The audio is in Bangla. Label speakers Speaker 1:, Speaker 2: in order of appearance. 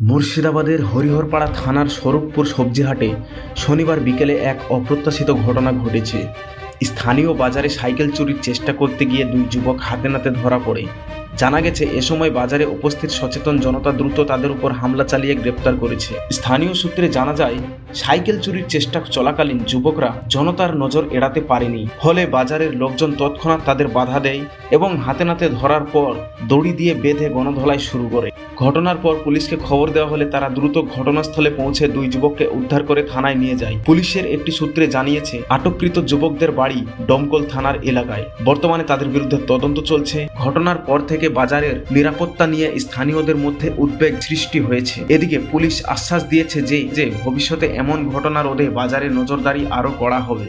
Speaker 1: মুর্শিদাবাদের হরিহরপাড়া থানার স্বরূপপুর সবজিহাটে শনিবার বিকেলে এক অপ্রত্যাশিত ঘটনা ঘটেছে। স্থানীয় বাজারে সাইকেল চুরির চেষ্টা করতে গিয়ে দুই যুবক হাতে নাতে ধরা পড়ে। জানা গেছে, এ সময় বাজারে উপস্থিত সচেতন জনতা দ্রুত তাদের উপর হামলা চালিয়ে গ্রেপ্তার করেছে। স্থানীয় সূত্রে জানা যায়, সাইকেল চুরির চেষ্টা চলাকালীন যুবকরা জনতার নজর এড়াতে পারেনি। ফলে বাজারের লোকজন তৎক্ষণাৎ তাদের বাধা দেয় এবং হাতে নাতে ধরার পর দড়ি দিয়ে বেঁধে গণধলাই শুরু করে। ঘটনার পর পুলিশকে খবর দেওয়া হলে তারা দ্রুত ঘটনাস্থলে পৌঁছে দুই যুবককে উদ্ধার করে থানায় নিয়ে যায়। পুলিশের একটি সূত্রে জানিয়েছে, আটককৃত যুবকদের বাড়ি ডমকল থানার এলাকায়। বর্তমানে তাদের বিরুদ্ধে তদন্ত চলছে। ঘটনার পর থেকে বাজারের নিরাপত্তা নিয়ে স্থানীয়দের মধ্যে উদ্বেগ সৃষ্টি হয়েছে। এদিকে পুলিশ আশ্বাস দিয়েছে যে যে ভবিষ্যতে এমন ঘটনা রোধে বাজারে নজরদারি আরও করা হবে।